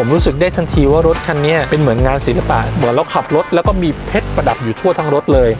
ผมรู้สึกได้ทันทีว่ารถคันนี้เป็นเหมือนงานศิลปะเหมือนเราขับรถแล้วก็มีเพชรประดับอยู่ทั่วทั้งรถเลย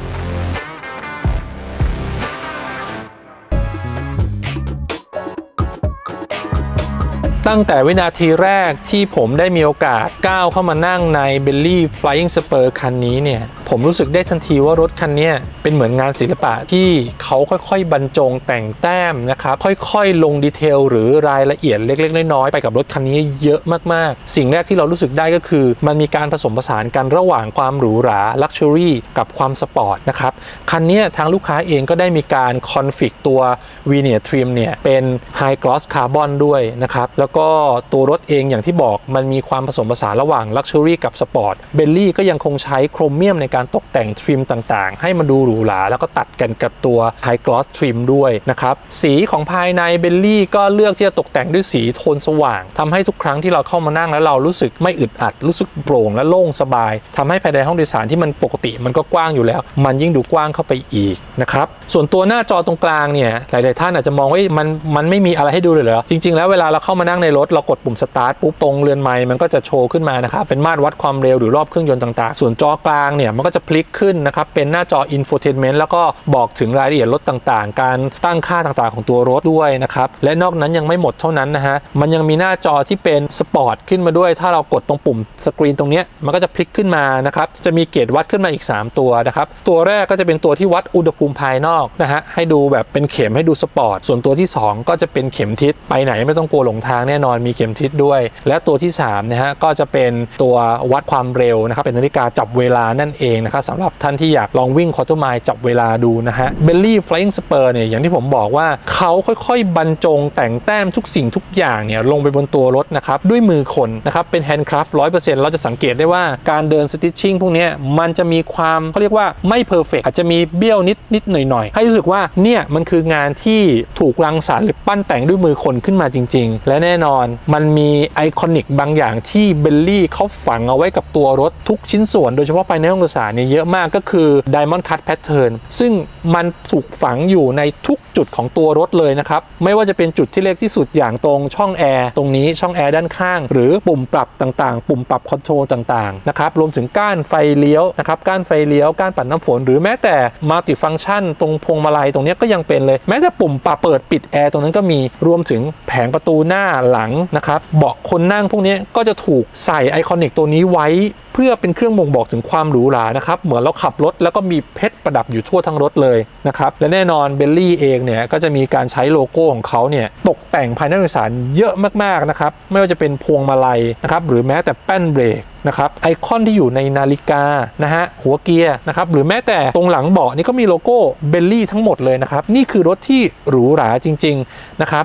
ตั้งแต่วินาทีแรกที่ผมได้มีโอกาสก้าวเข้ามานั่งใน b e l l y Flying Spur คันนี้เนี่ย ผมรู้สึกได้ทันทีว่ารถคันนี้เป็นเหมือนงานศิลปะที่เขาค่อยๆ บรรจงแต่งแต้มนะครับ ค่อยๆ ลงดีเทลหรือรายละเอียดเล็ก ๆ น้อยๆ ไปกับรถคันนี้เยอะมากๆ สิ่งแรกที่เรารู้สึกได้ก็คือ มันมีการผสมผสานกันระหว่างความหรูหรา Luxury กับความสปอร์ตนะครับคันนี้ทางลูกค้าเองก็ได้มีการคอนฟิกตัว v i n i r Trim เนี่ยเป็น High Gloss Carbon ด้วยนะครับแล้วก็ตัวรถเองอย่างที่บอกมันมีความผสมผสานระหว่าง Luxury กับ Sport เบลลี่ก็ยังคงใช้โครเมียมในการตกแต่งทริมต่างๆ ให้มันดูหรูหราแล้วก็ตัดกันกับตัว High Gloss Trim ด้วยนะครับ สีของภายในเบลลี่ก็เลือกที่จะตกแต่งด้วยสีโทนสว่างทำให้ทุกครั้งที่เราเข้ามานั่งแล้วเรารู้สึกไม่อึดอัด รู้สึกโปร่งและโล่งสบายทำให้ภายในห้องโดยสารที่มันปกติมันก็กว้างอยู่แล้ว มันยิ่งดูกว้างเข้าไปอีกนะครับส่วนตัวหน้าจอตรงกลางเนี่ยหลายๆท่านอาจจะมองว่ามันมันไม่มีอะไรให้ดูเลยเหรอจริง ๆ แล้วเวลาเราเข้ามานั่งในในรถเรากดปุ่มสตาร์ทปุ๊บตรงเรือนไม้มันก็จะโชว์ขึ้นมานะครับเป็นมาตรวัดความเร็วหรือรอบเครื่องยนต์ต่างๆ ส่วนจอกลางเนี่ยมันก็จะพลิกขึ้นนะครับเป็นหน้าจอ infotainment แล้วก็บอกถึงรายละเอียดรถต่างๆ การตั้งค่าต่างๆของตัวรถด้วยนะครับและนอกนั้นยังไม่หมดเท่านั้นนะฮะมันยังมีหน้าจอที่เป็นสปอร์ตขึ้นมาด้วย ถ้าเรากดตรงปุ่มสกรีนตรงเนี้ยมันก็จะพลิกขึ้นมานะครับจะมีเกจวัดขึ้นมาอีก 3 ตัวนะครับตัวแรกก็จะเป็นตัวที่วัดอุณหภูมิภายนอกนะฮะให้ดูแบบเป็นเข็มให้ดูสปอร์ตส่วนตัวที่ 2 ก็จะเป็นเข็มทิศไปไหนไม่ต้องกลัวหลงทางแน่น่นอนมีเข็มทิศด้วย และตัวที่3นะฮะก็จะเป็นตัววัดความเร็วนะครับเป็นนาฬิกาจับเวลานั่นเองนะครับสำหรับท่านที่อยากลองวิ่งคอร์ตไมล์จับเวลาดูนะฮะเบลลี่ฟล i n g Spur เนี่ยอย่างที่ผมบอกว่าเขาค่อยๆ บรรจงแต่งแต้มทุกสิ่งทุกอย่างเนี่ยลงไปบนตัวรถนะครับด้วยมือคนนะครับเป็นแฮนด์คราฟต์ร้อยเปอร์เซ็นต์เราจะสังเกตได้ว่าการเดินสติชชิ่งพวกนี้มันจะมีความเขาเรียกว่าไม่เพอร์เฟกอาจจะมีเบี้ยวนิดนิดหน่อยหน่อยๆให้รู้สึกว่าเนี่ยมันคืองานที่ถูกรังสรรค์หรือปั้นแต่งด้วยมือคนขึ้นมาจริง ๆ และแน่นอน มันมีไอคอนิกบางอย่างที่เบลลี่เขาฝังเอาไว้กับตัวรถทุกชิ้นส่วน โดยเฉพาะภายในห้องโดยสารเนี่ยเยอะมากก็คือ Diamond Cut Pattern ซึ่งมันถูกฝังอยู่ในทุก จุดของตัวรถเลยนะครับ ไม่ว่าจะเป็นจุดที่เล็กที่สุดอย่างตรงช่องแอร์ตรงนี้ช่องแอร์ด้านข้าง หรือปุ่มปรับต่างๆ ปุ่มปรับคอนโทรลต่างๆนะครับรวมถึงก้านไฟเลี้ยวนะครับก้านไฟเลี้ยวก้านปัดน้ำฝน หรือแม้แต่มัลติฟัง c t ชัน ตรงพวงมาลัยตรงนี้ก็ยังเป็นเลย แม้แต่ปุ่มปรับเปิดปิดแอร์ตรงนั้นก็มีรวมถึงแผงประตูหน้าหลังนะครับเบาะคนนั่งพวกนี้ก็จะถูกใส่ไอคอนิกตัวนี้ไว้ เพื่อเป็นเครื่องบ่งบอกถึงความหรูหรานะครับเหมือนเราขับรถแล้วก็มีเพชรประดับอยู่ทั่วทั้งรถเลยนะครับและแน่นอนเบลลี่เองเนี่ยก็จะมีการใช้โลโก้ของเขาเนี่ยตกแต่งภายในรถโดยสารเยอะมากๆนะครับไม่ว่าจะเป็นพวงมาลัยนะครับหรือแม้แต่แป้นเบรกนะครับไอคอนที่อยู่ในนาฬิกานะฮะหัวเกียร์นะครับหรือแม้แต่ตรงหลังเบาะนี่ก็มีโลโก้เบลลี่ทั้งหมดเลยนะครับนี่คือรถที่หรูหราจริงๆนะครับ